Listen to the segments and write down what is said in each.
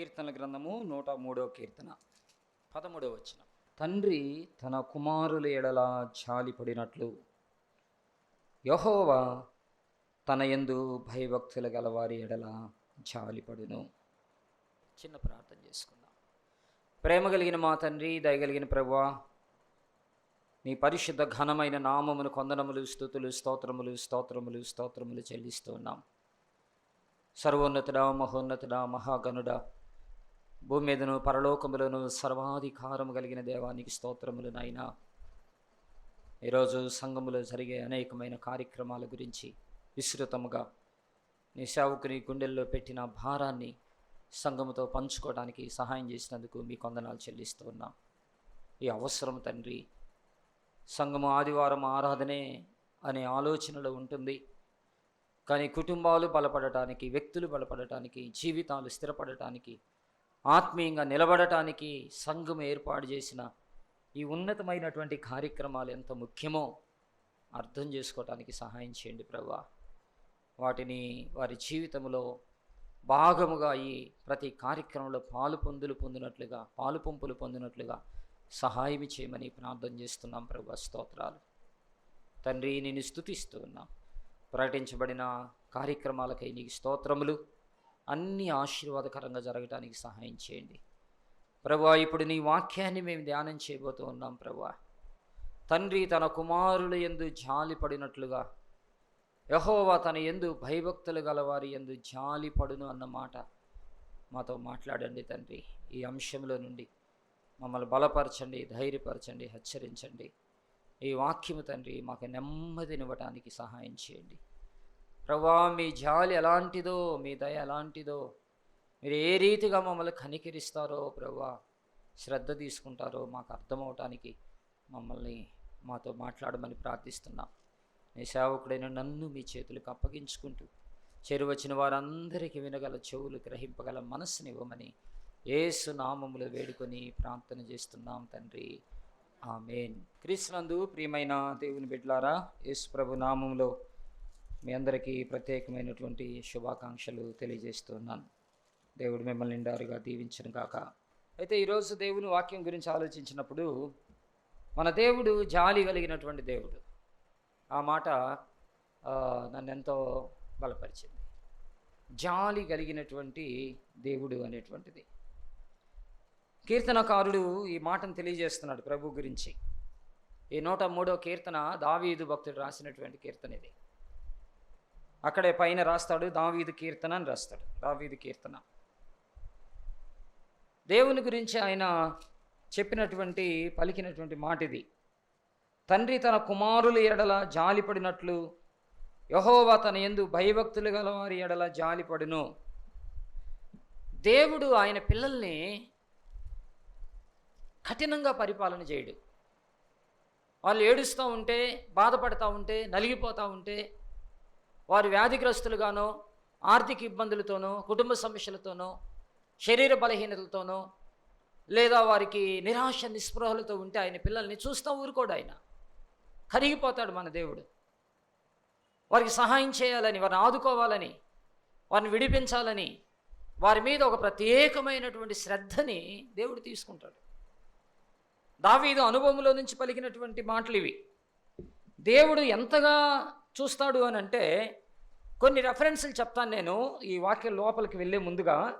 కీర్తనల గ్రంథము నూట మూడో కీర్తన. పదమూడో వచ్చిన తండ్రి తన కుమారుల ఎడల జాలిపడినట్లు. యహోవా తన యందు భయభక్తులు గలవారి ఎడల జాలిపడును. చిన్న ప్రార్థన చేసుకుందాం. ప్రేమ కలిగిన మా తండ్రి దయగలిగిన ప్రభువా నీ పరిశుద్ధ ఘనమైన నామమును కొందనములు స్థుతులు స్తోత్రములు స్తోత్రములు స్తోత్రములు చెల్లిస్తూ ఉన్నాం. సర్వోన్నతుడా మహోన్నతుడా మహాగణుడా భూమి మీదను పరలోకములను సర్వాధికారము కలిగిన దేవానికి స్తోత్రములు నాయనా. ఈరోజు సంఘములో జరిగే అనేకమైన కార్యక్రమాల గురించి విస్తృతముగా నీ సేవకుని గుండెల్లో పెట్టిన భారాన్ని సంఘముతో పంచుకోవడానికి సహాయం చేసినందుకు మీ కొందనాలు చెల్లిస్తూ ఉన్నాం. ఈ అవసరం తండ్రి సంఘము ఆదివారం ఆరాధనే అనే ఆలోచనలో ఉంటుంది. కానీ కుటుంబాలు బలపడటానికి వ్యక్తులు బలపడటానికి జీవితాలు స్థిరపడటానికి ఆత్మీయంగా నిలబడటానికి సంఘం ఏర్పాటు చేసిన ఈ ఉన్నతమైనటువంటి కార్యక్రమాలు ఎంత ముఖ్యమో అర్థం చేసుకోవటానికి సహాయం చేయండి ప్రభా వాటిని వారి జీవితంలో భాగముగా ఈ ప్రతి కార్యక్రమంలో పాలు పొందులు పొందినట్లుగా పాలు పంపులు పొందినట్లుగా సహాయం చేయమని ప్రార్థన చేస్తున్నాం ప్రభా స్తోత్రాలు. తండ్రి నేను స్థుతిస్తూ ఉన్నాం. ప్రకటించబడిన కార్యక్రమాలకై నీకు స్తోత్రములు. అన్ని ఆశీర్వాదకరంగా జరగటానికి సహాయం చేయండి. ప్రభా ఇప్పుడు నీ వాక్యాన్ని మేము ధ్యానం చేయబోతూ ఉన్నాం ప్రభా. తండ్రి తన కుమారుల ఎందు జాలి పడినట్లుగా యహోవా తన ఎందు భయభక్తులు గలవారి ఎందు జాలి పడును అన్న మాట మాతో మాట్లాడండి తండ్రి. ఈ అంశంలో నుండి మమ్మల్ని బలపరచండి ధైర్యపరచండి హెచ్చరించండి. ఈ వాక్యము తండ్రి మాకు నెమ్మదినివ్వటానికి సహాయం చేయండి. ప్రభా మీ జాలి ఎలాంటిదో మీ దయ ఎలాంటిదో మీరు ఏ రీతిగా మమ్మల్ని కనికరిస్తారో ప్రభా శ్రద్ధ తీసుకుంటారో మాకు అర్థమవటానికి మమ్మల్ని మాతో మాట్లాడమని ప్రార్థిస్తున్నాం. మీ సేవకుడైన నన్ను మీ చేతులకు అప్పగించుకుంటూ చెరువచ్చిన వారందరికీ వినగల చెవులు గ్రహింపగల మనస్సునివ్వమని ఏసు నామములు వేడుకొని ప్రార్థన చేస్తున్నాం తండ్రి. ఆమెన్. క్రీస్తునందు ప్రియమైన దేవుని బిడ్లారా యేసు ప్రభు నామంలో మీ అందరికీ ప్రత్యేకమైనటువంటి శుభాకాంక్షలు తెలియజేస్తున్నాను. దేవుడు మిమ్మల్ని నిండారుగా దీవించను కాక అయితే ఈరోజు దేవుని వాక్యం గురించి ఆలోచించినప్పుడు మన దేవుడు జాలి కలిగినటువంటి దేవుడు. ఆ మాట నన్ను ఎంతో బలపరిచింది. జాలి కలిగినటువంటి దేవుడు అనేటువంటిది. కీర్తనకారుడు ఈ మాటను తెలియజేస్తున్నాడు ప్రభు గురించి. ఈ నూట మూడో కీర్తన దావీదు భక్తుడు రాసినటువంటి కీర్తన ఇది. అక్కడే పైన రాస్తాడు దావీదు కీర్తన అని రాస్తాడు. దావీదు కీర్తన. దేవుని గురించి ఆయన చెప్పినటువంటి పలికినటువంటి మాట ఇది. తండ్రి తన కుమారుల ఎడల జాలిపడినట్లు యహోవా తన ఎందు భయభక్తులు గల వారి ఎడల జాలిపడును. దేవుడు ఆయన పిల్లల్ని కఠినంగా పరిపాలన చేయడు. వాళ్ళు ఏడుస్తూ ఉంటే బాధపడతా ఉంటే నలిగిపోతూ ఉంటే వారు వ్యాధిగ్రస్తులుగానో ఆర్థిక ఇబ్బందులతోనో కుటుంబ సమస్యలతోనో శరీర బలహీనతలతోనో లేదా వారికి నిరాశ నిస్పృహలతో ఉంటే ఆయన పిల్లల్ని చూస్తూ ఊరుకోడు ఆయన. కరిగిపోతాడు మన దేవుడు. వారికి సహాయం చేయాలని వారిని ఆదుకోవాలని వారిని విడిపించాలని వారి మీద ఒక ప్రత్యేకమైనటువంటి శ్రద్ధని దేవుడు తీసుకుంటాడు. దావీదు అనుభవంలో నుంచి పలికినటువంటి మాటలు ఇవి. దేవుడు ఎంతగా చూస్తాడు అని అంటే కొన్ని రెఫరెన్సులు చెప్తాను నేను ఈ వాక్యం లోపలికి వెళ్ళే ముందుగా.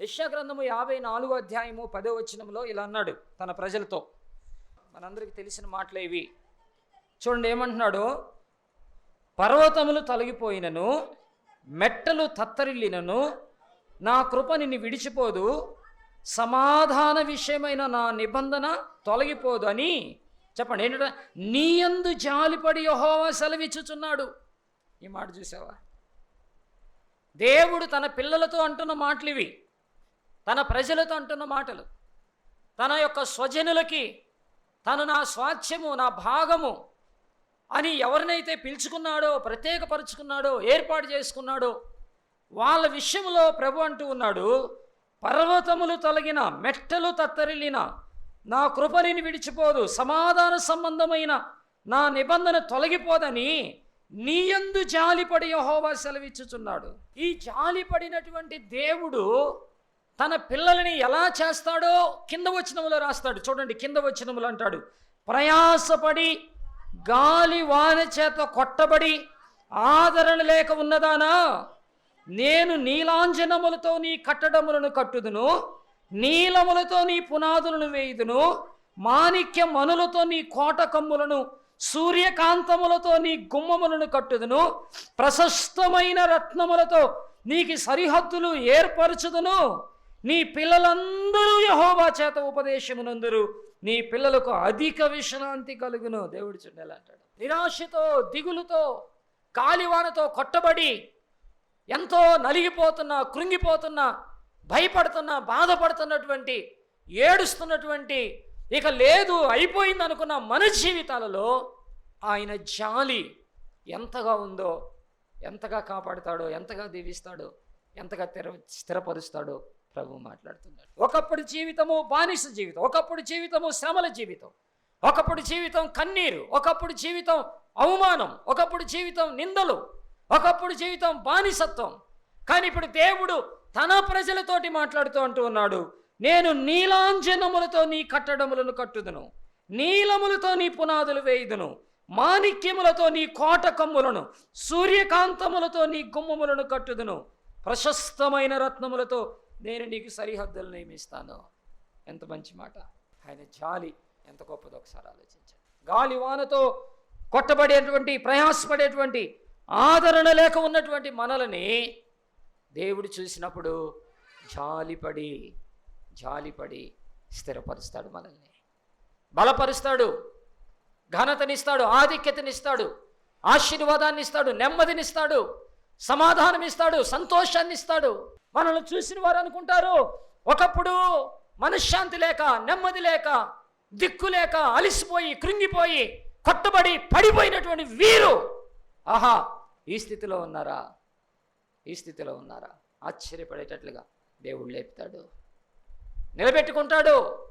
యశ్యా గ్రంథము యాభై నాలుగో అధ్యాయము పదో వచనంలో ఇలా అన్నాడు తన ప్రజలతో. మనందరికీ తెలిసిన మాటలు ఇవి. చూడండి ఏమంటున్నాడు? పర్వతములు తొలగిపోయినను మెట్టలు తత్తరిల్లినను నా కృప నిన్ను విడిచిపోదు సమాధాన విషయమైన నా నిబంధన తొలగిపోదు అని చెప్పండి. ఏంటంటే నీయందు జాలిపడి యహోవా సెలవిచ్చుచున్నాడు. ఈ మాట చూసావా? దేవుడు తన పిల్లలతో అంటున్న మాటలు ఇవి తన ప్రజలతో అంటున్న మాటలు. తన యొక్క స్వజనులకి తను నా స్వాస్థ్యము నా భాగము అని ఎవరినైతే పిలుచుకున్నాడో ప్రత్యేకపరుచుకున్నాడో ఏర్పాటు చేసుకున్నాడో వాళ్ళ విషయంలో ప్రభు అంటూ ఉన్నాడు పర్వతములు తొలగిన మెట్టలు తత్తరిల్లిన నా కృపలిని విడిచిపోదు సమాధాన సంబంధమైన నా నిబంధన తొలగిపోదని నీయందు జాలిపడి యహోవా సెలవిచ్చుచున్నాడు. ఈ జాలిపడినటువంటి దేవుడు తన పిల్లలని ఎలా చేస్తాడో కింద వచనములో రాస్తాడు. చూడండి కింద వచనములు అంటాడు. ప్రయాసపడి గాలి వాన చేత కొట్టబడి ఆదరణ లేక ఉన్నదానా? నేను నీలాంజనములతో నీ కట్టడములను కట్టుదును నీలములతో నీ పునాదులను వేయుదును మాణిక్య మనులతో నీ కోట కమ్ములను సూర్యకాంతములతో నీ గుమ్మములను కట్టుదును. ప్రశస్తమైన రత్నములతో నీకు సరిహద్దులు ఏర్పరచుదును. నీ పిల్లలందరూ యహోబా చేత ఉపదేశమునందరూ. నీ పిల్లలకు అధిక విశ్రాంతి కలుగును. దేవుడు చుండేలా అంటాడు. నిరాశతో దిగులుతో కాలివానతో కొట్టబడి ఎంతో నలిగిపోతున్న కృంగిపోతున్న భయపడుతున్న బాధపడుతున్నటువంటి ఏడుస్తున్నటువంటి ఇక లేదు అయిపోయింది అనుకున్న మన జీవితాలలో ఆయన జాలి ఎంతగా ఉందో ఎంతగా కాపాడుతాడో ఎంతగా దీవిస్తాడో ఎంతగా స్థిర స్థిరపరుస్తాడో ప్రభు మాట్లాడుతున్నాడు. ఒకప్పుడు జీవితము బానిస జీవితం ఒకప్పుడు జీవితము శ్రమల జీవితం ఒకప్పుడు జీవితం కన్నీరు ఒకప్పుడు జీవితం అవమానం ఒకప్పుడు జీవితం నిందలు ఒకప్పుడు జీవితం బానిసత్వం. కానీ ఇప్పుడు దేవుడు తన ప్రజలతోటి మాట్లాడుతూ అంటూ ఉన్నాడు నేను నీలాంజనములతో నీ కట్టడములను కట్టుదును. నీలములతో నీ పునాదులు వేయుదును. మాణిక్యములతో నీ కోట కమ్ములను సూర్యకాంతములతో నీ గుమ్మములను కట్టుదును. ప్రశస్తమైన రత్నములతో నేను నీకు సరిహద్దులు నియమిస్తాను. ఎంత మంచి మాట. ఆయన జాలి ఎంత గొప్పదో ఒకసారి ఆలోచించండి. గాలి వానతో కొట్టబడేటువంటి ప్రయాసపడేటువంటి ఆదరణ లేక ఉన్నటువంటి మనలని దేవుడు చూసినప్పుడు జాలిపడి జాలిపడి స్థిరపరుస్తాడు మనల్ని. బలపరుస్తాడు ఘనతనిస్తాడు ఆధిక్యతనిస్తాడు ఆశీర్వాదాన్ని ఇస్తాడు నెమ్మదినిస్తాడు సమాధానం ఇస్తాడు సంతోషాన్ని ఇస్తాడు మనల్ని చూసిన వారు అనుకుంటారు ఒకప్పుడు మనశ్శాంతి లేక నెమ్మది లేక దిక్కు లేక అలిసిపోయి కృంగిపోయి కొట్టబడి పడిపోయినటువంటి వీరు. ఆహా ఈ స్థితిలో ఉన్నారా? ఈ స్థితిలో ఉన్నారా? ఆశ్చర్యపడేటట్లుగా దేవుడు లేపుతాడు. నిలబెట్టుకుంటాడు.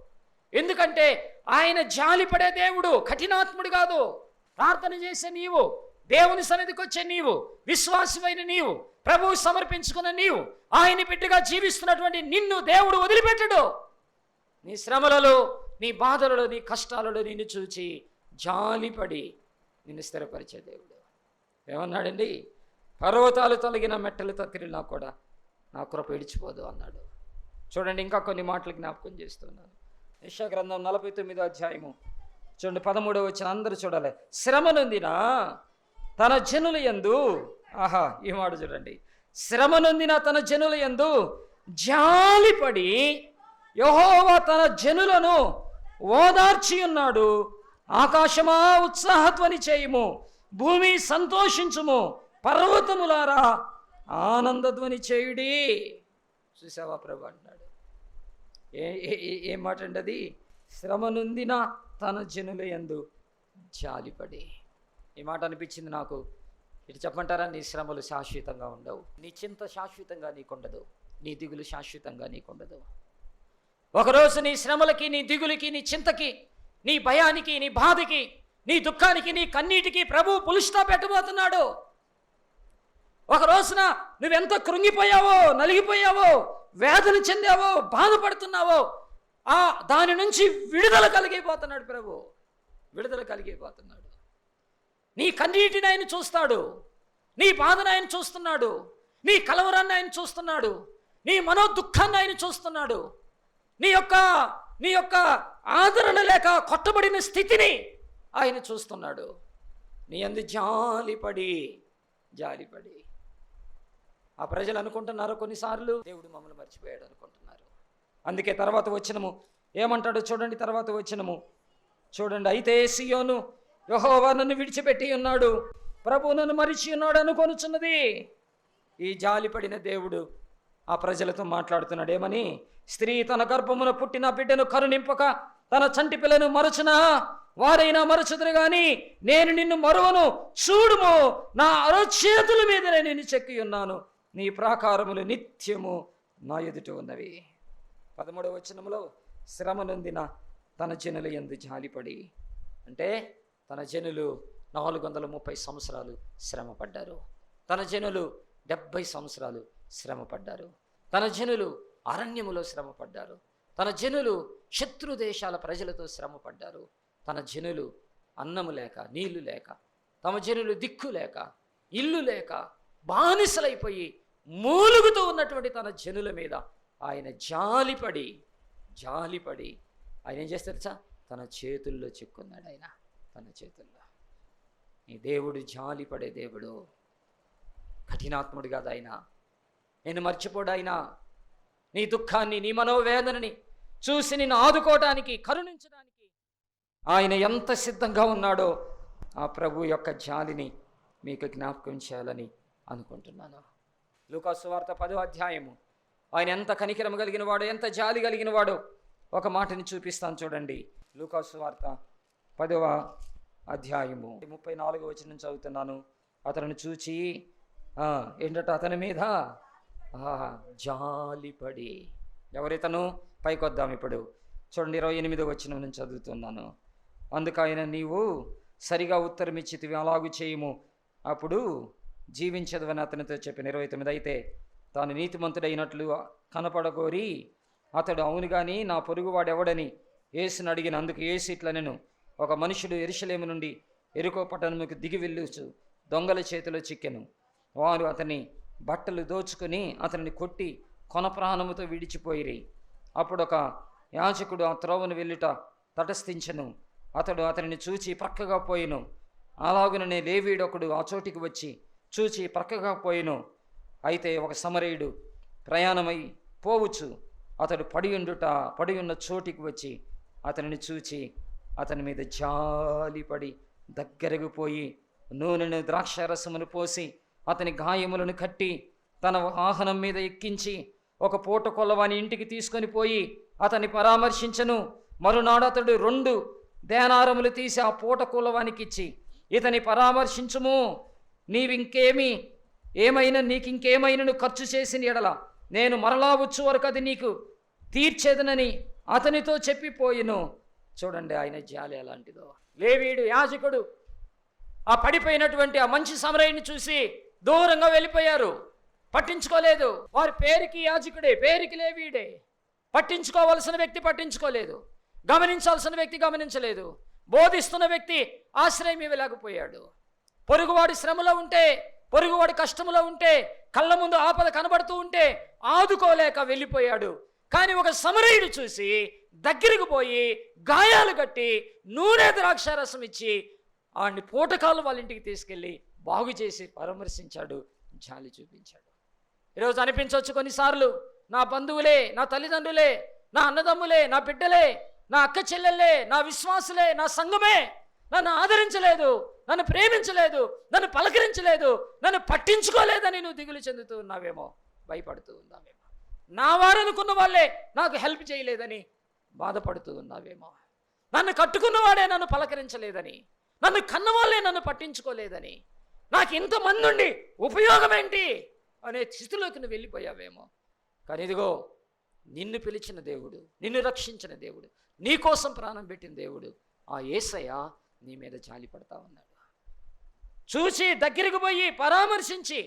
ఎందుకంటే ఆయన జాలిపడే దేవుడు కఠినాత్ముడు కాదు. ప్రార్థన చేసే నీవు దేవుని సన్నిధికి వచ్చే నీవు విశ్వాసమైన నీవు ప్రభువు సమర్పించుకున్న నీవు ఆయన బిడ్డగా జీవిస్తున్నటువంటి నిన్ను దేవుడు వదిలిపెట్టడు. నీ శ్రమలలో నీ బాధలలో నీ కష్టాలలో నిన్ను చూచి జాలిపడి నిన్ను స్థిరపరిచే దేవుడు. ఏమన్నాడండి? పర్వతాలు తొలగిన మెట్టలు తత్తిరినా కూడా నా కృప ఇడిచిపోదు అన్నాడు. చూడండి ఇంకా కొన్ని మాటలు జ్ఞాపకం చేస్తున్నాను. యశా గ్రంథం నలభై తొమ్మిదో అధ్యాయము. చూడండి పదమూడవ వచ్చిన అందరూ చూడాలి. శ్రమ నొందిన తన జనుల యందు ఆహా ఈ మాట చూడండి. శ్రమ నొందిన తన జనుల యందు జాలిపడి యహోవా తన జనులను ఓదార్చి ఉన్నాడు ఆకాశమా ఉత్సాహధ్వని చేయుము భూమి సంతోషించుము పర్వతములారా ఆనందధ్వని చేయుడి. చూసావా ప్రభు అంటున్నాడు. ఏ ఏ- ఏ- మాట అండది శ్రమ నొందిన తన జనుల యందు జాలిపడి. ఈ మాట అనిపించింది నాకు. ఇటు చెప్పంటారా నీ శ్రమలు శాశ్వతంగా ఉండవు. నీ చింత శాశ్వతంగా నీకుండదు. నీ దిగులు శాశ్వతంగా నీకుండదు. ఒకరోజు నీ శ్రమలకి నీ దిగులకి నీ చింతకి నీ భయానికి నీ బాధకి నీ దుఃఖానికి నీ కన్నీటికి ప్రభు పులుస్తా పెట్టబోతున్నాడు. ఒక రోజున నువ్వెంత కృంగిపోయావో నలిగిపోయావో వేదన చెందావో బాధపడుతున్నావో ఆ దాని నుంచి విడుదల కలిగిపోతున్నాడు ప్రభు. విడుదల కలిగిపోతున్నాడు. నీ కన్నీటిని ఆయన చూస్తాడు. నీ బాధను ఆయన చూస్తున్నాడు. నీ కలవరాన్ని ఆయన చూస్తున్నాడు. నీ మనోదుఃఖాన్ని ఆయన చూస్తున్నాడు. నీ యొక్క నీ యొక్క ఆదరణ లేక కొట్టబడిన స్థితిని ఆయన చూస్తున్నాడు. నీ అందు జాలిపడి జాలిపడి. ఆ ప్రజలు అనుకుంటున్నారు కొన్నిసార్లు దేవుడు మమ్మల్ని మర్చిపోయాడు అనుకుంటున్నారు. అందుకే తర్వాత వచ్చినము ఏమంటాడో చూడండి తర్వాత వచ్చినము చూడండి అయితే సియోను యహోవా నన్ను విడిచిపెట్టి ఉన్నాడు. ప్రభు నన్ను మరిచి ఉన్నాడు అనుకొనుచున్నది. ఈ జాలిపడిన దేవుడు ఆ ప్రజలతో మాట్లాడుతున్నాడు. ఏమని? స్త్రీ తన గర్భమున పుట్టిన బిడ్డను కరుణింపక తన చంటి పిల్లను మరచునా? వారైనా మరచుదురు గాని నేను నిన్ను మరువను. చూడుము నా అరచేతుల మీద నేను చెక్కి ఉన్నాను. నీ ప్రాకారములు నిత్యము నా ఎదుట ఉన్నవి. పదమూడవ వచనములో శ్రమ నొందిన తన జనులు ఎందు జాలిపడి అంటే తన జనులు నాలుగు వందల ముప్పై సంవత్సరాలు శ్రమ పడ్డారు తన జనులు డెబ్భై సంవత్సరాలు శ్రమ పడ్డారు తన జనులు అరణ్యములో శ్రమపడ్డారు. తన జనులు శత్రు దేశాల ప్రజలతో శ్రమపడ్డారు. తన జనులు అన్నము లేక నీళ్ళు లేక తమ జనులు దిక్కు లేక ఇల్లు లేక బానిసలైపోయి మూలుగుతూ ఉన్నటువంటి తన జనుల మీద ఆయన జాలిపడి జాలిపడి ఆయన ఏం చేస్తారు తెలుసా? తన చేతుల్లో చిక్కున్నాడు ఆయన తన చేతుల్లో. నీ దేవుడు జాలిపడే దేవుడు కఠినాత్ముడు కాదు ఆయన. నేను మర్చిపోడు ఆయన. నీ దుఃఖాన్ని నీ మనోవేదనని చూసి నిన్ను ఆదుకోవడానికి కరుణించడానికి ఆయన ఎంత సిద్ధంగా ఉన్నాడో ఆ ప్రభు యొక్క జాలిని మీకు జ్ఞాపకం చేయాలని అనుకుంటున్నాను. లూకాసు వార్త పదో అధ్యాయము. ఆయన ఎంత కనికరం కలిగిన వాడు ఎంత జాలి కలిగిన వాడు ఒక మాటని చూపిస్తాను చూడండి. లూకాసు వార్త పదవ అధ్యాయము. ముప్పై నాలుగు వచ్చిన చదువుతున్నాను. అతను చూచి ఏంటంటే ఏంటట అతని మీద? జాలిపడి ఎవరితను? పైకొద్దాం ఇప్పుడు. చూడండి ఇరవై ఎనిమిదో వచ్చిన నుంచి చదువుతున్నాను. అందుకు నీవు సరిగా ఉత్తరం ఇచ్చితివి అలాగు చేయము. అప్పుడు జీవించదవని అతనితో చెప్పిన ఇరవై తొమ్మిది అయితే తాను నీతిమంతుడైనట్లు కనపడగోరి అతడు అవును కానీ నా పొరుగువాడు ఎవడని యేసుని అడిగిన అందుకు ఇట్లా నేను ఒక మనుషుడు ఎరుషలేము నుండి ఎరుకో పట్టణముకు దిగి వెళ్ళుచు దొంగల చేతిలో చిక్కెను. వారు అతని బట్టలు దోచుకుని అతనిని కొట్టి కొన ప్రాణముతో విడిచిపోయిరి. అప్పుడు ఒక యాజకుడు ఆ త్రోవను వెళ్ళుట తటస్థించెను. అతడు అతనిని చూచి పక్కగా పోయిను. అలాగుననే లేవీడొకడు ఆ చోటికి వచ్చి చూచి ప్రక్కగా పోయిను. అయితే ఒక సమరయుడు ప్రయాణమై పోవచ్చు. అతడు పడియుండుట పడియున్న చోటికి వచ్చి అతనిని చూచి అతని మీద జాలిపడి దగ్గరకు పోయి నూనెను ద్రాక్షారసమును పోసి అతని గాయములను కట్టి తన వాహనం మీద ఎక్కించి ఒక పూట కొల్లవాని ఇంటికి తీసుకొని పోయి అతన్ని పరామర్శించను. మరునాడు అతడు రెండు దేనారములు తీసి ఆ పూట కొల్లవానికి ఇచ్చి ఇతని పరామర్శించుము. నీవింకేమీ? ఏమైనా నీకు ఇంకేమైనా ఖర్చు చేసిన ఎడల నేను మరలా వచ్చు వరకు అది నీకు తీర్చేదనని అతనితో చెప్పిపోయిను. చూడండి ఆయన జాలి ఎలాంటిదో లేవీడు యాజకుడు ఆ పడిపోయినటువంటి ఆ మంచి సమరయ్యని చూసి దూరంగా వెళ్ళిపోయారు. పట్టించుకోలేదు. వారి పేరుకి యాజకుడే పేరుకి లేవీడే పట్టించుకోవలసిన వ్యక్తి పట్టించుకోలేదు. గమనించాల్సిన వ్యక్తి గమనించలేదు. బోధిస్తున్న వ్యక్తి ఆశ్రయం ఇవ్వలేకపోయాడు. పొరుగువాడి శ్రమలో ఉంటే పొరుగువాడి కష్టంలో ఉంటే కళ్ళ ముందు ఆపద కనబడుతూ ఉంటే ఆదుకోలేక వెళ్ళిపోయాడు. కానీ ఒక సమరయుడు చూసి దగ్గరికి పోయి గాయాలు కట్టి నూనె ద్రాక్షారసం ఇచ్చి ఆడిని పూటకాలు వాళ్ళ ఇంటికి తీసుకెళ్ళి బాగు చేసి పరామర్శించాడు జాలి చూపించాడు. ఈరోజు అనిపించవచ్చు కొన్నిసార్లు నా బంధువులే నా తల్లిదండ్రులే నా అన్నదమ్ములే నా బిడ్డలే నా అక్క చెల్లెళ్ళే నా విశ్వాసులే నా సంఘమే నన్ను ఆదరించలేదు. నన్ను ప్రేమించలేదు నన్ను పలకరించలేదు నన్ను పట్టించుకోలేదని నువ్వు దిగులు చెందుతూ ఉన్నావేమో భయపడుతూ ఉన్నావేమో. నా వారనుకున్న వాళ్ళే నాకు హెల్ప్ చేయలేదని బాధపడుతూ ఉన్నావేమో. నన్ను కట్టుకున్నవాడే నన్ను పలకరించలేదని నన్ను కన్నవాళ్ళే నన్ను పట్టించుకోలేదని నాకు ఇంతమంది ఉండి ఉపయోగం ఏంటి అనే స్థితిలోకి నువ్వు వెళ్ళిపోయావేమో. కానీ ఇదిగో నిన్ను పిలిచిన దేవుడు నిన్ను రక్షించిన దేవుడు నీ కోసం ప్రాణం పెట్టిన దేవుడు ఆ ఏసయ్య నీ మీద జాలి పడతా ఉన్నాడు. చూసి దగ్గరికి పోయి పరామర్శించి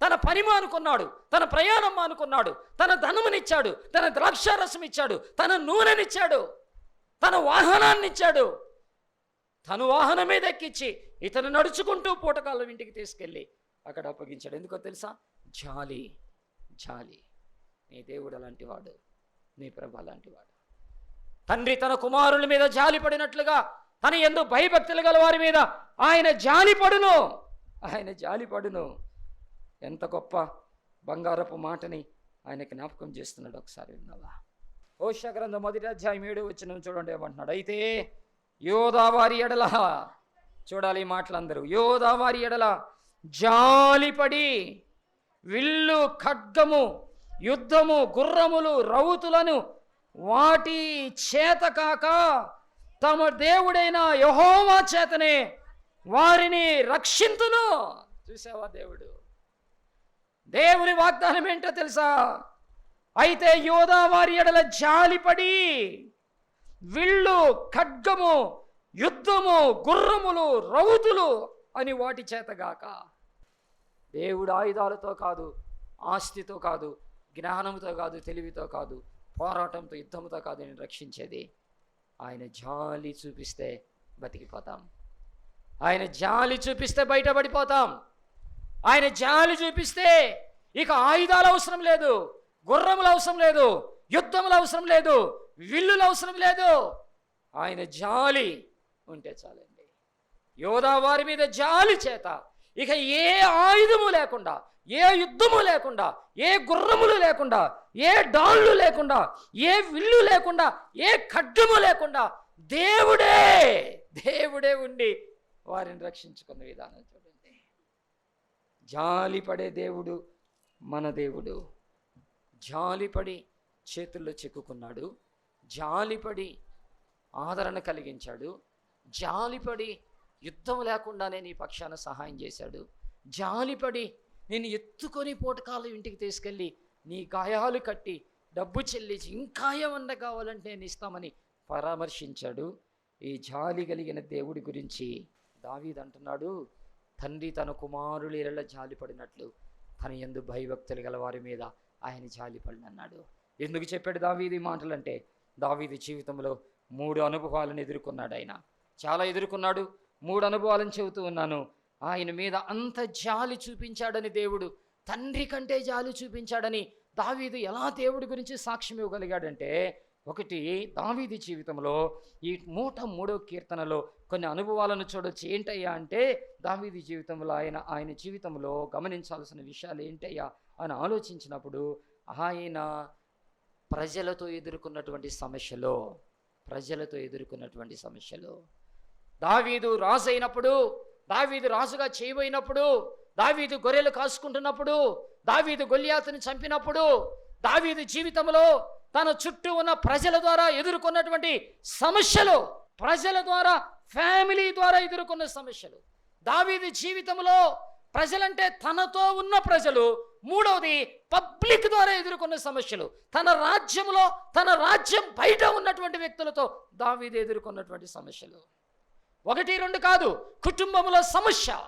తన పని మానుకున్నాడు తన ప్రయాణం మానుకున్నాడు తన ధనమునిచ్చాడు తన ద్రాక్షారసం ఇచ్చాడు తన నూనెనిచ్చాడు తన వాహనాన్ని ఇచ్చాడు తను వాహనం మీద ఎక్కించి ఇతను నడుచుకుంటూ పూటకాలం ఇంటికి తీసుకెళ్ళి అక్కడ అప్పగించాడు. ఎందుకో తెలుసా? జాలి జాలి. నీ దేవుడు అలాంటి వాడు నీ ప్రభ అలాంటి వాడు తండ్రి తన కుమారుల మీద జాలి పడినట్లుగా తన ఎందు భయభక్తులు గల వారి మీద ఆయన జాలిపడును ఆయన జాలిపడును ఎంత గొప్ప బంగారపు మాటని ఆయన జ్ఞాపకం చేస్తున్నాడు ఒకసారి విన్నావా? ఓష గ్రంథం మొదటి అధ్యాయం ఏడు వచ్చిన చూడండి ఏమంటున్నాడు? అయితే యోదావారి ఎడల చూడాలి ఈ మాటలందరూ. యోదావారి ఎడల జాలిపడి విల్లు ఖడ్గము యుద్ధము గుర్రములు రౌతులను వాటి చేత కాక తమ దేవుడైన యహోవా చేతనే వారిని రక్షింతును. చూసావా దేవుడు? దేవుని వాగ్దానం ఏంటో తెలుసా? అయితే యోధా వారి ఎడల జాలిపడి విల్లు ఖడ్గము యుద్ధము గుర్రములు రౌతులు అని వాటి చేతగాక దేవుడు ఆయుధాలతో కాదు ఆస్తితో కాదు జ్ఞానంతో కాదు తెలివితో కాదు పోరాటంతో యుద్ధంతో కాదు నేను రక్షించేది. ఆయన జాలి చూపిస్తే బతికిపోతాం. ఆయన జాలి చూపిస్తే బయటపడిపోతాం. ఆయన జాలి చూపిస్తే ఇక ఆయుధాలు అవసరం లేదు గుర్రములు అవసరం లేదు యుద్ధములు అవసరం లేదు విల్లులు అవసరం లేదు. ఆయన జాలి ఉంటే చాలండి. యోధా వారి మీద జాలి చేత ఇక ఏ ఆయుధము లేకుండా ఏ యుద్ధము లేకుండా ఏ గుర్రములు లేకుండా ఏ డాళ్ళు లేకుండా ఏ విల్లు లేకుండా ఏ ఖడ్గము లేకుండా దేవుడే దేవుడే ఉండి వారిని రక్షించుకున్న విధానం చూడండి. జాలిపడే దేవుడు మన దేవుడు. జాలిపడి చేతుల్లో చిక్కుకున్నాడు. జాలిపడి ఆదరణ కలిగించాడు. జాలిపడి యుద్ధం లేకుండానే నీ పక్షాన సహాయం చేశాడు. జాలిపడి నేను ఎత్తుకొని పోటకాలు ఇంటికి తీసుకెళ్ళి నీ గాయాలు కట్టి డబ్బు చెల్లించి ఇంకా ఏమన్నా కావాలంటే నేను ఇస్తామని పరామర్శించాడు. ఈ జాలి కలిగిన దేవుడి గురించి దావీద్ అంటున్నాడు తండ్రి తన కుమారులు ఇరల జాలిపడినట్లు తన ఎందు భయభక్తులు గల వారి మీద ఆయన జాలిపడినన్నాడు ఎందుకు చెప్పాడు దావీది ఈ మాటలంటే దావీది జీవితంలో మూడు అనుభవాలను ఎదుర్కొన్నాడు ఆయన. చాలా ఎదుర్కొన్నాడు మూడు అనుభవాలను చెబుతూ ఉన్నాను. ఆయన మీద అంత జాలి చూపించాడని దేవుడు తండ్రి కంటే జాలి చూపించాడని దావీదు ఎలా దేవుడి గురించి సాక్ష్యం ఇవ్వగలిగాడంటే ఒకటి దావీది జీవితంలో ఈ నూట మూడో కీర్తనలో కొన్ని అనుభవాలను చూడొచ్చు. ఏంటయ్యా అంటే దావీది జీవితంలో ఆయన ఆయన జీవితంలో గమనించాల్సిన విషయాలు ఏంటయ్యా అని ఆలోచించినప్పుడు ఆయన ప్రజలతో ఎదుర్కొన్నటువంటి సమస్యలో ప్రజలతో ఎదుర్కొన్నటువంటి సమస్యలు దావీదు రాజు అయినప్పుడు దావీదు రాజుగా చేయబోయినప్పుడు దావీదు గొర్రెలు కాసుకుంటున్నప్పుడు దావీదు గొల్లియాతని చంపినప్పుడు దావీదు జీవితంలో తన చుట్టూ ఉన్న ప్రజల ద్వారా ఎదుర్కొన్నటువంటి సమస్యలు ప్రజల ద్వారా ఫ్యామిలీ ద్వారా ఎదుర్కొన్న సమస్యలు. దావీది జీవితంలో ప్రజలంటే తనతో ఉన్న ప్రజలు మూడవది పబ్లిక్ ద్వారా ఎదుర్కొన్న సమస్యలు. తన రాజ్యంలో తన రాజ్యం బయట ఉన్నటువంటి వ్యక్తులతో దావీది ఎదుర్కొన్నటువంటి సమస్యలు. ఒకటి రెండు కాదు కుటుంబంలో సమస్య.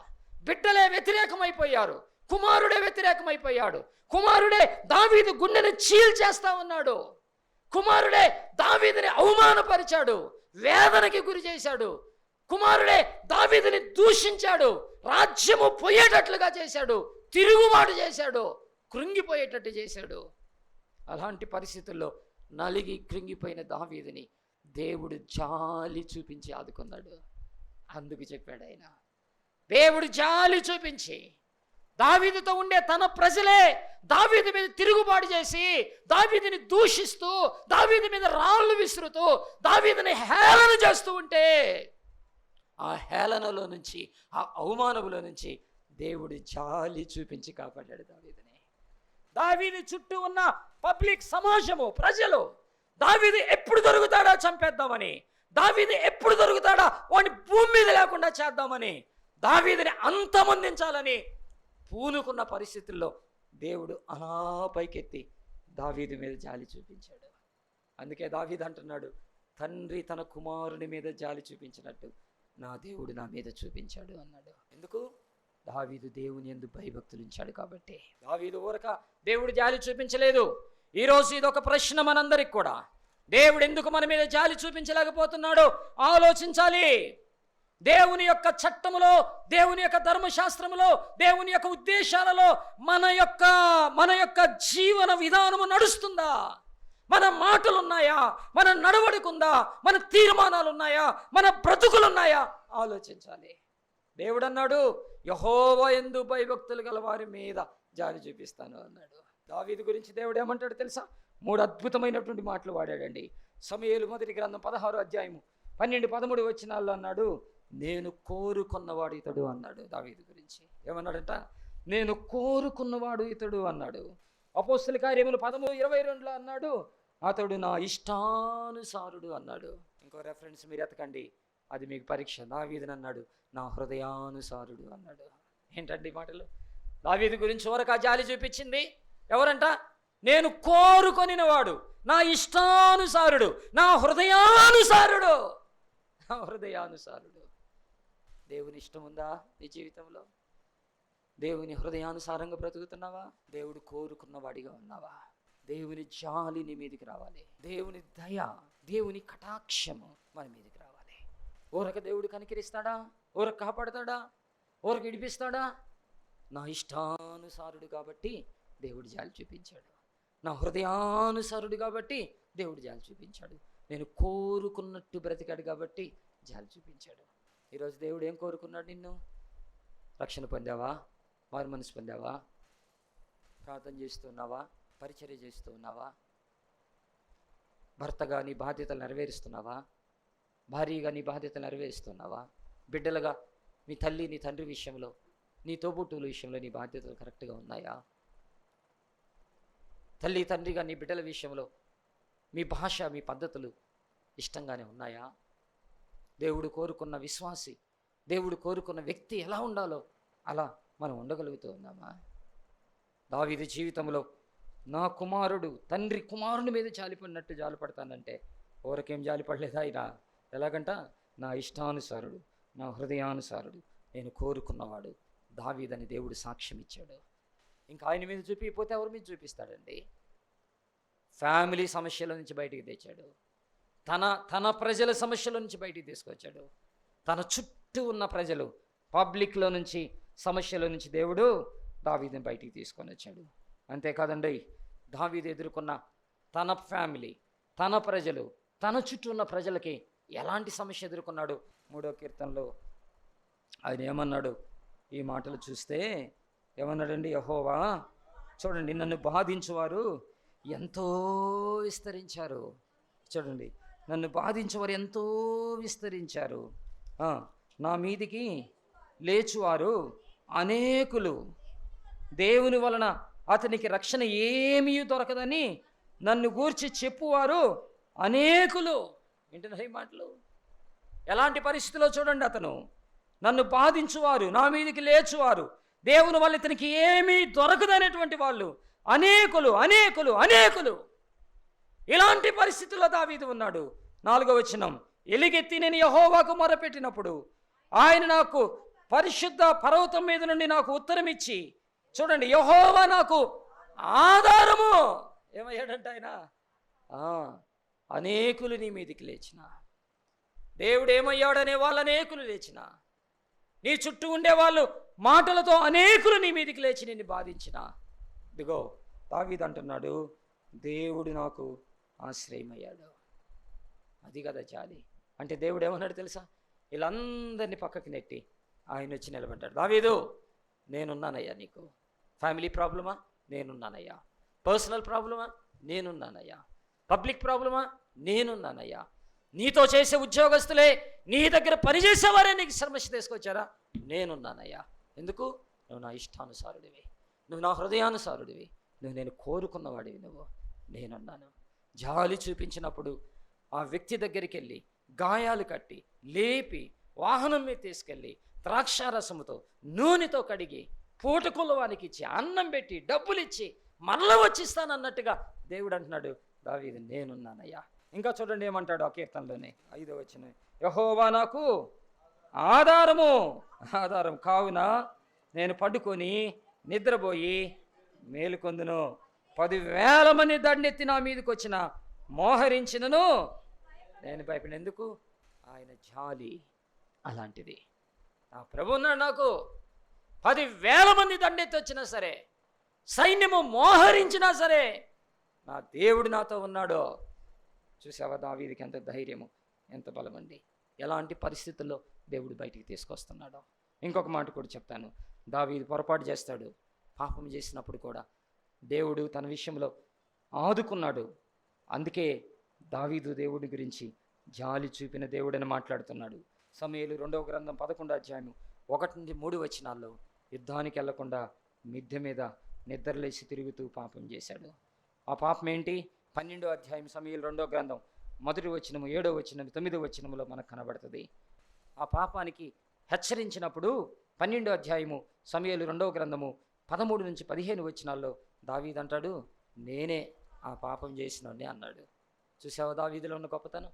బిడ్డలే వ్యతిరేకమైపోయారు. కుమారుడే వ్యతిరేకమైపోయాడు. కుమారుడే దావీదు గుండెని చీల్చేస్తా ఉన్నాడు. కుమారుడే దావీదిని అవమానపరిచాడు. వేదనకి గురి చేశాడు. కుమారుడే దావీదిని దూషించాడు. రాజ్యము పోయేటట్లుగా చేశాడు. తిరుగుబాటు చేశాడు. కృంగిపోయేటట్టు చేశాడు. అలాంటి పరిస్థితుల్లో నలిగి కృంగిపోయిన దావీదిని దేవుడు జాలి చూపించి ఆదుకున్నాడు. అందుకు చెప్పాడు ఆయన దేవుడు జాలి చూపించి దావీదుతో ఉండే తన ప్రజలే దావీదు మీద తిరుగుబాటు చేసి దావీదిని దూషిస్తూ దావీది మీద రాళ్ళు విసురుతూ దావీదిని హేళన చేస్తూ ఉంటే ఆ హేళనలో నుంచి ఆ అవమానములో నుంచి దేవుడు జాలి చూపించి కాపాడాడు దావీదిని. దావీది చుట్టూ ఉన్న పబ్లిక్ సమాజము ప్రజలు దావీది ఎప్పుడు దొరుకుతాడా చంపేద్దామని? దావీది ఎప్పుడు దొరుకుతాడా? వాడిని భూమి మీద లేకుండా చేద్దామని? దావీదిని అంతమొందించాలని పూనుకున్న పరిస్థితుల్లో దేవుడు అలా పైకెత్తి దావీదు మీద జాలి చూపించాడు. అందుకే దావీదు అంటున్నాడు తండ్రి తన కుమారుని మీద జాలి చూపించినట్టు నా దేవుడు నా మీద చూపించాడు అన్నాడు. ఎందుకు? దావీదు దేవుని ఎందు భయభక్తులు ఉంచాడు కాబట్టి. దావీదు ఊరక దేవుడు జాలి చూపించలేదు. ఈరోజు ఇది ఒక ప్రశ్న మనందరికి కూడా. దేవుడు ఎందుకు మన మీద జాలి చూపించలేకపోతున్నాడో ఆలోచించాలి. దేవుని యొక్క చట్టములో దేవుని యొక్క ధర్మశాస్త్రములో దేవుని యొక్క ఉద్దేశాలలో మన యొక్క మన యొక్క జీవన విధానము నడుస్తుందా? మన మాటలున్నాయా? మన నడవడుకుందా? మన తీర్మానాలు ఉన్నాయా మన బ్రతుకులున్నాయా? ఆలోచించాలి. దేవుడు అన్నాడు యహోవ ఎందు భయభక్తులు గల వారి మీద జారి చూపిస్తాను అన్నాడు. దావీది గురించి దేవుడు ఏమంటాడు తెలుసా? మూడు అద్భుతమైనటువంటి మాటలు వాడాడండి. సమయలు మొదటి గ్రంథం పదహారు అధ్యాయము పన్నెండు పదమూడు వచ్చినాల్లో అన్నాడు నేను కోరుకున్నవాడు ఇతడు అన్నాడు దావీదు గురించి. ఏమన్నాడంట? నేను కోరుకున్నవాడు ఇతడు అన్నాడు. అపోస్తుల కార్యములు పదమూడు ఇరవై రెండులో అన్నాడు అతడు నా ఇష్టానుసారుడు అన్నాడు. ఇంకో రెఫరెన్స్ మీరు ఎతకండి. అది మీకు పరీక్ష. దావీదుని అన్నాడు నా హృదయానుసారుడు అన్నాడు. ఏంటండి మాటలు? దావీదు గురించి వరకు ఆ జాలి చూపించింది. ఎవరంట? నేను కోరుకొనినవాడు. నా ఇష్టానుసారుడు. నా హృదయానుసారుడు. నా హృదయానుసారుడు. దేవుని ఇష్టం ఉందా నీ జీవితంలో? దేవుని హృదయానుసారంగా బ్రతుకుతున్నావా? దేవుడు కోరుకున్న వాడిగా ఉన్నావా? దేవుని జాలి నీ మీదకి రావాలి. దేవుని దయ దేవుని కటాక్షము మన మీదకి రావాలి. ఓరక దేవుడు కనికరిస్తాడా? ఓరకు కాపాడతాడా? ఊరక ఇడిపిస్తాడా నా ఇష్టానుసారుడు కాబట్టి దేవుడు జాలి చూపించాడు. నా హృదయానుసారుడు కాబట్టి దేవుడు జాలి చూపించాడు. నేను కోరుకున్నట్టు బ్రతికాడు కాబట్టి జాలి చూపించాడు. ఈరోజు దేవుడు ఏం కోరుకున్నాడు నిన్ను? రక్షణ పొందావా? మారు మనసు పొందావా? ప్రార్థన చేస్తున్నావా పరిచర్య చేస్తూ ఉన్నావా? భర్తగా నీ బాధ్యతలు నెరవేరుస్తున్నావా? భార్యగా నీ బాధ్యతలు నెరవేరుస్తున్నావా? బిడ్డలుగా నీ తల్లి నీ తండ్రి విషయంలో నీ తోబుట్టువుల విషయంలో నీ బాధ్యతలు కరెక్ట్గా ఉన్నాయా? తల్లి తండ్రిగా నీ బిడ్డల విషయంలో మీ భాష మీ పద్ధతులు ఇష్టంగానే ఉన్నాయా? దేవుడు కోరుకున్న విశ్వాసి దేవుడు కోరుకున్న వ్యక్తి ఎలా ఉండాలో అలా మనం ఉండగలుగుతూ ఉన్నామా? దావీదు జీవితంలో నా కుమారుడు తండ్రి కుమారుని మీద జాలిపడినట్టు జాలిపడతానంటే ఓరకేం జాలిపడలేదా ఇలా ఎలాగంట? నా ఇష్టానుసారుడు నా హృదయానుసారుడు నేను కోరుకున్నవాడు దావీదని దేవుడు సాక్ష్యం ఇచ్చాడు. ఇంకా ఆయన మీద చూపిపోతే ఎవరి మీద చూపిస్తాడండి? ఫ్యామిలీ సమస్యల నుంచి బయటికి తెచ్చాడు. తన తన ప్రజల సమస్యల నుంచి బయటికి తీసుకొచ్చాడు. తన చుట్టూ ఉన్న ప్రజలు పబ్లిక్లో నుంచి సమస్యల నుంచి దేవుడు దావీదిని బయటికి తీసుకొని వచ్చాడు. అంతేకాదండి దావీది ఎదుర్కొన్న తన ఫ్యామిలీ తన ప్రజలు తన చుట్టూ ఉన్న ప్రజలకి ఎలాంటి సమస్య ఎదుర్కొన్నాడు? మూడో కీర్తనలో ఆయన ఏమన్నాడు? ఈ మాటలు చూస్తే ఏమన్నాడండి? యహోవా చూడండి నన్ను బాధించువారు ఎంతో విస్తరించారు. చూడండి నన్ను బాధించేవారు ఎంతో విస్తరించారు. నా మీదికి లేచువారు అనేకులు. దేవుని వలన అతనికి రక్షణ ఏమీ దొరకదని నన్ను గూర్చి చెప్పువారు అనేకులు. వింటున్నారు ఈ మాటలు? ఎలాంటి పరిస్థితిలో చూడండి అతను. నన్ను బాధించువారు నా మీదికి లేచువారు. దేవుని వల్ల ఇతనికి ఏమీ దొరకదనేటువంటి వాళ్ళు అనేకులు అనేకులు అనేకులు. ఇలాంటి పరిస్థితుల్లో దావీదు ఉన్నాడు. నాలుగో వచనం ఎలిగెత్తి నేను యహోవాకు మొరపెట్టినప్పుడు ఆయన నాకు పరిశుద్ధ పర్వతం మీద నుండి నాకు ఉత్తరం ఇచ్చి చూడండి యహోవా నాకు ఆధారము. ఏమయ్యాడంట ఆయన? అనేకులు నీ మీదికి లేచిన. దేవుడు ఏమయ్యాడనే వాళ్ళు అనేకులు లేచిన. నీ చుట్టూ ఉండేవాళ్ళు మాటలతో అనేకులు నీ మీదికి లేచి నిన్ను బాధించిన. ఇదిగో దావీదు దేవుడు నాకు ఆశ్రయమయ్యాడు. అది కదా జాలి అంటే దేవుడు ఏమన్నాడు తెలుసా? వీళ్ళందరినీ పక్కకి నెట్టి ఆయన వచ్చి నిలబడ్డాడు. దావీదు నేనున్నానయ్యా నీకు. ఫ్యామిలీ ప్రాబ్లమా? నేనున్నానయ్యా. పర్సనల్ ప్రాబ్లమా? నేనున్నానయ్యా. పబ్లిక్ ప్రాబ్లమా? నేనున్నానయ్యా. నీతో చేసే ఉద్యోగస్తులే నీ దగ్గర పనిచేసేవారే నీకు సమస్య తీసుకొచ్చారా? నేనున్నానయ్యా. ఎందుకు? నువ్వు నా ఇష్టానుసారుడివి. నువ్వు నా హృదయానుసారుడివి. నువ్వు నేను కోరుకున్నవాడివి నువ్వు. నేనున్నాను. జాలి చూపించినప్పుడు ఆ వ్యక్తి దగ్గరికి వెళ్ళి గాయాలు కట్టి లేపి వాహనం మీద తీసుకెళ్ళి ద్రాక్షారసముతో నూనెతో కడిగి పూటకుల వానికి ఇచ్చి అన్నం పెట్టి డబ్బులు ఇచ్చి మరల వచ్చిస్తానన్నట్టుగా దేవుడు అంటున్నాడు. దావీది నేనున్నానయ్యా. ఇంకా చూడండి ఏమంటాడు ఆ కీర్తనలోనే ఐదో వచ్చిన యహోవా నాకు ఆధారము. ఆధారం కావున నేను పడుకొని నిద్రపోయి మేలుకొందును. పదివేల మంది దండెత్తి నా మీదకి వచ్చిన మోహరించినను నేను భయపడిన ఎందుకు ఆయన జాలి అలాంటిది. నా ప్రభు ఉన్నాడు నాకు. పదివేల మంది దండెత్తి వచ్చినా సరే సైన్యము మోహరించినా సరే నా దేవుడు నాతో ఉన్నాడో. చూసావా దావీదికి ఎంత ధైర్యము ఎంత బలమండి ఎలాంటి పరిస్థితుల్లో దేవుడు బయటికి తీసుకొస్తున్నాడో. ఇంకొక మాట కూడా చెప్తాను. దావీది పొరపాటు చేస్తాడు. పాపం చేసినప్పుడు కూడా దేవుడు తన విషయంలో ఆదుకున్నాడు. అందుకే దావీదు దేవుడి గురించి జాలి చూపిన దేవుడని మాట్లాడుతున్నాడు. సమయలు రెండవ గ్రంథం పదకొండో అధ్యాయం ఒకటి నుండి మూడు వచనాల్లో యుద్ధానికి వెళ్ళకుండా మిద్దె మీద నిద్రలేసి తిరుగుతూ పాపం చేశాడు. ఆ పాపం ఏంటి? పన్నెండో అధ్యాయం సమయలు రెండో గ్రంథం మొదటి వచనము ఏడో వచనం తొమ్మిదో వచనములో మనకు కనబడుతుంది. ఆ పాపానికి హెచ్చరించినప్పుడు పన్నెండో అధ్యాయము సమయలు రెండవ గ్రంథము పదమూడు నుంచి పదిహేను వచనాల్లో దావీదంటాడు నేనే ఆ పాపం చేసినోడిని అన్నాడు. చూసావా దావీదులో ఉన్న గొప్పతనం?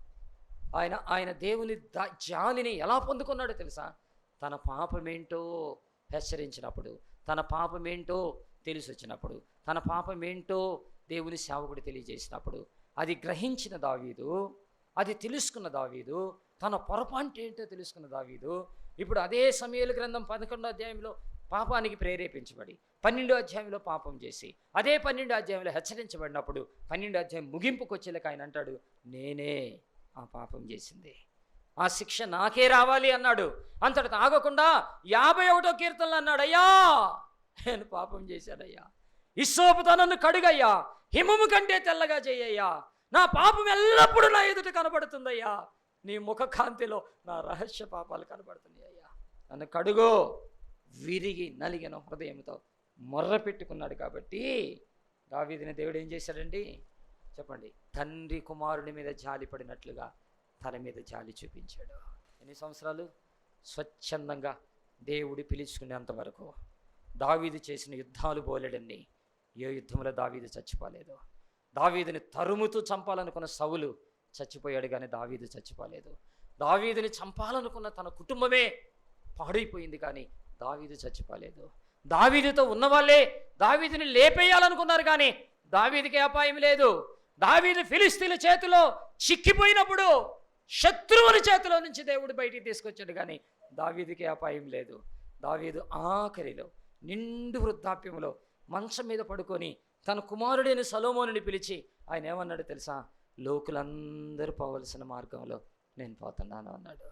ఆయన ఆయన దేవుని దా జాలిని ఎలా పొందుకున్నాడో తెలుసా? తన పాపమేంటో హెచ్చరించినప్పుడు తన పాపమేంటో తెలిసి వచ్చినప్పుడు తన పాపమేంటో దేవుని సేవకుడు తెలియజేసినప్పుడు అది గ్రహించిన దావీదు అది తెలుసుకున్న దావీదు తన పొరపాంటి ఏంటో తెలుసుకున్న దావీదు ఇప్పుడు అదే సమయాల గ్రంథం పదకొండో అధ్యాయంలో పాపానికి ప్రేరేపించబడి పన్నెండో అధ్యాయంలో పాపం చేసి అదే పన్నెండో అధ్యాయంలో హెచ్చరించబడినప్పుడు పన్నెండో అధ్యాయం ముగింపుకు వచ్చేలాక ఆయన అంటాడు నేనే ఆ పాపం చేసింది. ఆ శిక్ష నాకే రావాలి అన్నాడు. అంతటి ఆగకుండా యాభై ఒకటో కీర్తనలు అన్నాడు అయ్యా నేను పాపం చేశానయ్యా. ఇస్సోపుతో నన్ను కడుగయ్యా. హిమము కంటే తెల్లగా చెయ్యయ్యా నా పాపం ఎల్లప్పుడూ నా ఎదుట కనబడుతుందయ్యా. నీ ముఖ కాంతిలో నా రహస్య పాపాలు కనబడుతున్నాయి అయ్యా నన్ను కడుగో. విరిగి నలిగిన హృదయంతో మొర్ర పెట్టుకున్నాడు కాబట్టి దావీదిని దేవుడు ఏం చేశాడండి? చెప్పండి. తండ్రి కుమారుని మీద జాలి పడినట్లుగా తన మీద జాలి చూపించాడు. ఎన్ని సంవత్సరాలు? స్వచ్ఛందంగా దేవుడు పిలుచుకునేంత వరకు దావీదు చేసిన యుద్ధాలు పోలేడండి ఏ యుద్ధంలో దావీదు చచ్చిపోలేదు. దావీదుని తరుముతూ చంపాలనుకున్న సవులు చచ్చిపోయాడు కానీ దావీదు చచ్చిపోలేదు. దావీదుని చంపాలనుకున్న తన కుటుంబమే పాడైపోయింది కానీ దావీదు చచ్చిపోలేదు. దావీదుతో ఉన్నవాళ్ళే దావీదుని లేపేయాలనుకున్నారు కానీ దావీదికి అపాయం లేదు. దావీదు ఫిలిస్తీన్ల చేతిలో చిక్కిపోయినప్పుడు శత్రువుల చేతిలో నుంచి దేవుడు బయటికి తీసుకొచ్చాడు కానీ దావీదికి అపాయం లేదు. దావీదు ఆఖరిలో నిండు వృద్ధాప్యంలో మంచం మీద పడుకొని తన కుమారుడైన సలోమోనుని పిలిచి ఆయన ఏమన్నాడు తెలుసా? లోకులందరూ పోవలసిన మార్గంలో నేను పోతున్నాను అన్నాడు.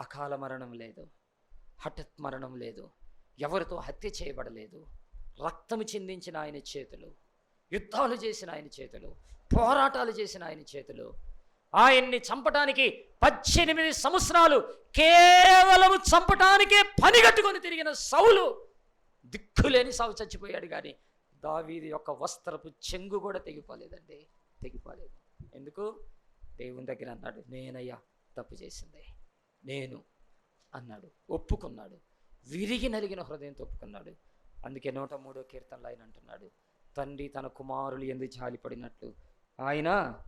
అకాల మరణం లేదు. హఠత్ మరణం లేదు. ఎవరితో హత్య చేయబడలేదు. రక్తము చిందించిన ఆయన చేతులు యుద్ధాలు చేసిన ఆయన చేతులు పోరాటాలు చేసిన ఆయన చేతులు. ఆయన్ని చంపటానికి పద్దెనిమిది సంవత్సరాలు కేవలం చంపటానికే పనిగట్టుకొని తిరిగిన సౌలు దిక్కులేని సాగు చచ్చిపోయాడు కానీ దావీది యొక్క వస్త్రపు చెంగు కూడా తెగిపోలేదండి. తెగిపోలేదు. ఎందుకు? దేవుని దగ్గర అన్నాడు నేనయ్యా తప్పు చేసింది. నేను అన్నాడు. ఒప్పుకున్నాడు. విరిగి నలిగిన హృదయంతో ఒప్పుకున్నాడు. అందుకే నూట మూడో కీర్తనలు ఆయన అంటున్నాడు. తండ్రి తన కుమారులు ఎందు జాలిపడినట్లు. ఆయన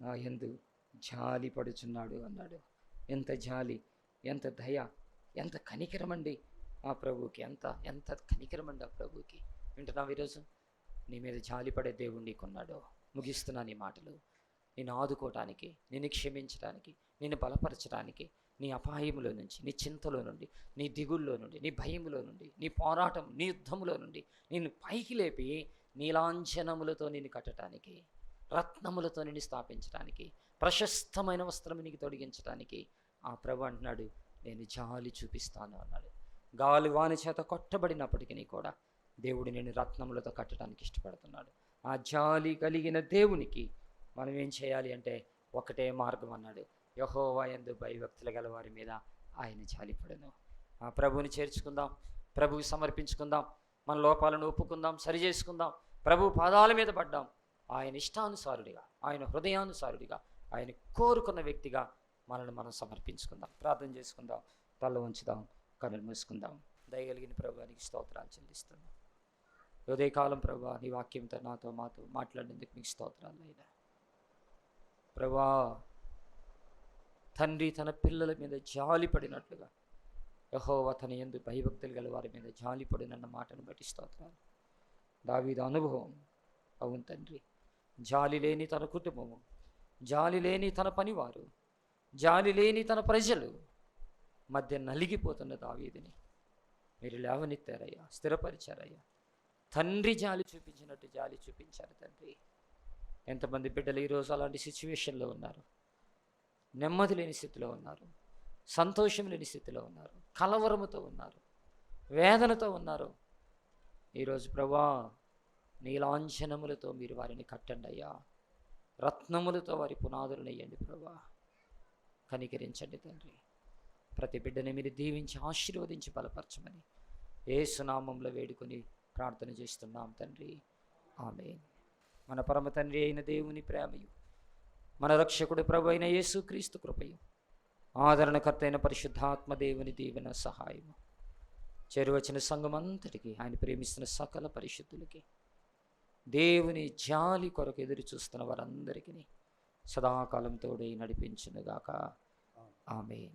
నా ఎందు జాలి పడుచున్నాడు అన్నాడు. ఎంత జాలి ఎంత దయ ఎంత కనికరమండి ఆ ప్రభువుకి. ఎంత ఎంత కనికరమండి ఆ ప్రభువుకి. వింటున్నావు ఈరోజు? నీ మీద జాలిపడే దేవుణ్ణి దేవుడు నీకున్నాడు. ముగిస్తున్నా నీ మాటలు. నేను ఆదుకోవటానికి నిన్ను క్షమించడానికి నిన్ను బలపరచడానికి నీ అపాయములో నుంచి నీ చింతలో నుండి నీ దిగుల్లో నుండి నీ భయములో నుండి నీ పోరాటం నీ యుద్ధములో నుండి నిన్ను పైకి లేపి నీలాంఛనములతో నిన్ను కట్టడానికి రత్నములతో నిన్ను స్థాపించడానికి ప్రశస్తమైన వస్త్రము నీకు తొడిగించడానికి ఆ ప్రభు అంటున్నాడు నేను జాలి చూపిస్తాను అన్నాడు. గాలి వాని చేత కొట్టబడినప్పటికీ కూడా దేవుడు నేను రత్నములతో కట్టడానికి ఇష్టపడుతున్నాడు. ఆ జాలి కలిగిన దేవునికి మనం ఏం చేయాలి అంటే ఒకటే మార్గం అన్నాడు. యహోవా ఎందు భయభక్తులు గల వారి మీద ఆయన జాలిపడను ఆ ప్రభువుని చేర్చుకుందాం ప్రభువు సమర్పించుకుందాం మన లోపాలను ఒప్పుకుందాం సరి చేసుకుందాం ప్రభు పాదాల మీద పడ్డాం. ఆయన ఇష్టానుసారుడిగా ఆయన హృదయానుసారుడిగా ఆయన కోరుకున్న వ్యక్తిగా మనల్ని మనం సమర్పించుకుందాం. ప్రార్థన చేసుకుందాం తల ఉంచుదాం కనులు మూసుకుందాం. దయగలిగిన ప్రభువానికి స్తోత్రాలు చెల్లిస్తున్నాం. ఉదయకాలం ప్రభా నీ వాక్యంతో నాతో మాతో మాట్లాడేందుకు మీకు స్తోత్రాలు అయినా. ప్రభా తండ్రి తన పిల్లల మీద జాలి పడినట్లుగా యహోవ తన ఎందు భయభక్తులు గల వారి మీద జాలి పడినన్న మాటను బట్టి స్తోత్రాలు. దావీదు అనుభవం అవును తండ్రి. జాలి లేని తన కుటుంబము జాలి లేని తన పనివారు జాలి లేని తన ప్రజలు మధ్య నలిగిపోతున్న దావీదిని మీరు లేవనెత్తారయ్యా స్థిరపరిచారయ్యా. తండ్రి జాలి చూపించినట్టు జాలి చూపించారు తండ్రి. ఎంతమంది బిడ్డలు ఈరోజు అలాంటి సిచ్యువేషన్లో ఉన్నారు? నెమ్మది లేని స్థితిలో ఉన్నారు. సంతోషం లేని స్థితిలో ఉన్నారు. కలవరముతో ఉన్నారు. వేదనతో ఉన్నారు. ఈరోజు ప్రభా నీలాంఛనములతో మీరు వారిని కట్టండి అయ్యా. రత్నములతో వారి పునాదులు వేయండి ప్రభా. కనికరించండి తండ్రి. ప్రతి బిడ్డని మీరు దీవించి ఆశీర్వదించి బలపరచమని ఏ సునామంలో వేడుకొని ప్రార్థన చేస్తున్నాం తండ్రి. ఆమె మన పరమ తండ్రి అయిన దేవుని ప్రేమయు. మన రక్షకుడు ప్రభు అయిన యేసుక్రీస్తు కృపయు. ఆదరణకర్త అయిన పరిశుద్ధాత్మ దేవుని దీవెన సహాయము. చేరువచ్చిన సంఘమంతటికి ఆయన ప్రేమిస్తున్న సకల పరిశుద్ధులకి దేవుని జాలి కొరకు ఎదురు చూస్తున్న వారందరికీ సదాకాలం నడిపించినగాక నడిపించునుగాక ఆమె